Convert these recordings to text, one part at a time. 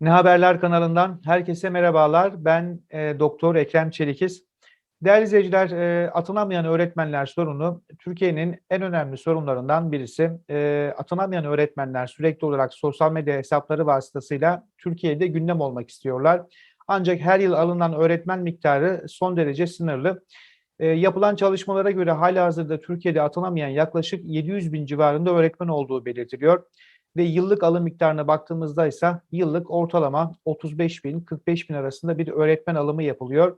Ne Haberler kanalından herkese merhabalar. Ben e, Doktor Ekrem Çelikiz. Değerli izleyiciler, e, atanamayan öğretmenler sorunu Türkiye'nin en önemli sorunlarından birisi. E, atanamayan öğretmenler sürekli olarak sosyal medya hesapları vasıtasıyla Türkiye'de gündem olmak istiyorlar. Ancak her yıl alınan öğretmen miktarı son derece sınırlı. E, yapılan çalışmalara göre halihazırda Türkiye'de atanamayan yaklaşık 700 bin civarında öğretmen olduğu belirtiliyor ve yıllık alım miktarına baktığımızda ise yıllık ortalama 35 bin 45 bin arasında bir öğretmen alımı yapılıyor.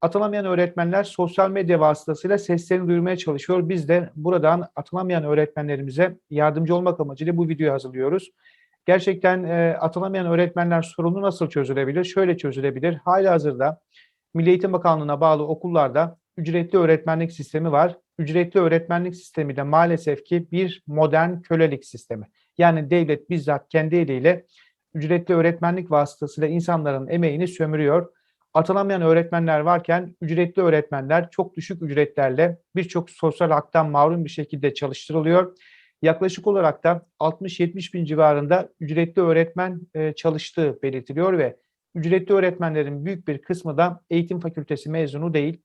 Atanamayan öğretmenler sosyal medya vasıtasıyla seslerini duyurmaya çalışıyor. Biz de buradan atanamayan öğretmenlerimize yardımcı olmak amacıyla bu videoyu hazırlıyoruz. Gerçekten e, atanamayan öğretmenler sorunu nasıl çözülebilir? Şöyle çözülebilir. Hali hazırda Milli Eğitim Bakanlığı'na bağlı okullarda ücretli öğretmenlik sistemi var. Ücretli öğretmenlik sistemi de maalesef ki bir modern kölelik sistemi. Yani devlet bizzat kendi eliyle ücretli öğretmenlik vasıtasıyla insanların emeğini sömürüyor. Atanamayan öğretmenler varken ücretli öğretmenler çok düşük ücretlerle birçok sosyal haktan mahrum bir şekilde çalıştırılıyor. Yaklaşık olarak da 60-70 bin civarında ücretli öğretmen e, çalıştığı belirtiliyor ve ücretli öğretmenlerin büyük bir kısmı da eğitim fakültesi mezunu değil.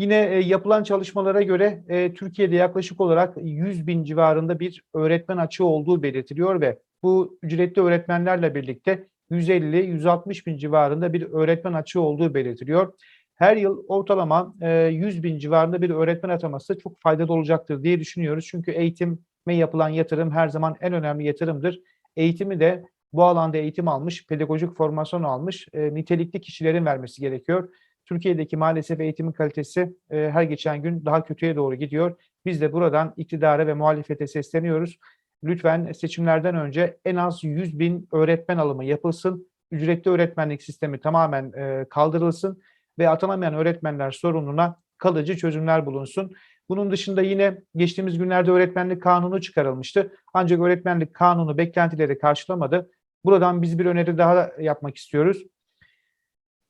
Yine e, yapılan çalışmalara göre e, Türkiye'de yaklaşık olarak 100 bin civarında bir öğretmen açığı olduğu belirtiliyor ve bu ücretli öğretmenlerle birlikte 150-160 bin civarında bir öğretmen açığı olduğu belirtiliyor. Her yıl ortalama e, 100 bin civarında bir öğretmen ataması çok faydalı olacaktır diye düşünüyoruz. Çünkü eğitime yapılan yatırım her zaman en önemli yatırımdır. Eğitimi de bu alanda eğitim almış, pedagojik formasyon almış, e, nitelikli kişilerin vermesi gerekiyor. Türkiye'deki maalesef eğitimin kalitesi e, her geçen gün daha kötüye doğru gidiyor. Biz de buradan iktidara ve muhalefete sesleniyoruz. Lütfen seçimlerden önce en az 100 bin öğretmen alımı yapılsın. Ücretli öğretmenlik sistemi tamamen e, kaldırılsın ve atanamayan öğretmenler sorununa kalıcı çözümler bulunsun. Bunun dışında yine geçtiğimiz günlerde öğretmenlik kanunu çıkarılmıştı. Ancak öğretmenlik kanunu beklentileri karşılamadı. Buradan biz bir öneri daha yapmak istiyoruz.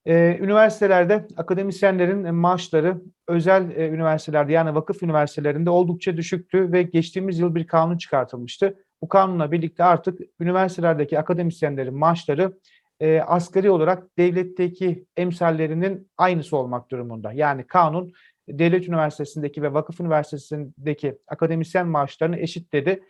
Ee, üniversitelerde akademisyenlerin maaşları özel e, üniversitelerde yani vakıf üniversitelerinde oldukça düşüktü ve geçtiğimiz yıl bir kanun çıkartılmıştı. Bu kanunla birlikte artık üniversitelerdeki akademisyenlerin maaşları e, asgari olarak devletteki emsallerinin aynısı olmak durumunda. Yani kanun devlet üniversitesindeki ve vakıf üniversitesindeki akademisyen maaşlarını eşitledi.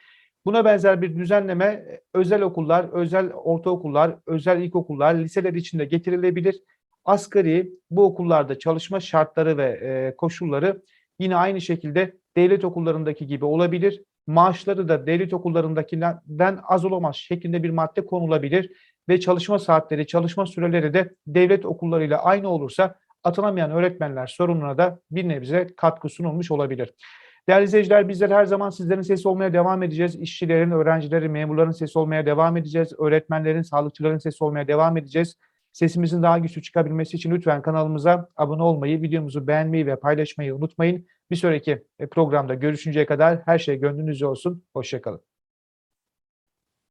Buna benzer bir düzenleme e, özel okullar, özel ortaokullar, özel ilkokullar, liseler içinde getirilebilir asgari bu okullarda çalışma şartları ve e, koşulları yine aynı şekilde devlet okullarındaki gibi olabilir. Maaşları da devlet okullarındakinden az olamaz şeklinde bir madde konulabilir ve çalışma saatleri, çalışma süreleri de devlet okullarıyla aynı olursa atanamayan öğretmenler sorununa da bir nebze katkı sunulmuş olabilir. Değerli izleyiciler bizler her zaman sizlerin sesi olmaya devam edeceğiz. İşçilerin, öğrencilerin, memurların sesi olmaya devam edeceğiz. Öğretmenlerin, sağlıkçıların sesi olmaya devam edeceğiz. Sesimizin daha güçlü çıkabilmesi için lütfen kanalımıza abone olmayı, videomuzu beğenmeyi ve paylaşmayı unutmayın. Bir sonraki programda görüşünceye kadar her şey gönlünüzce olsun. Hoşçakalın.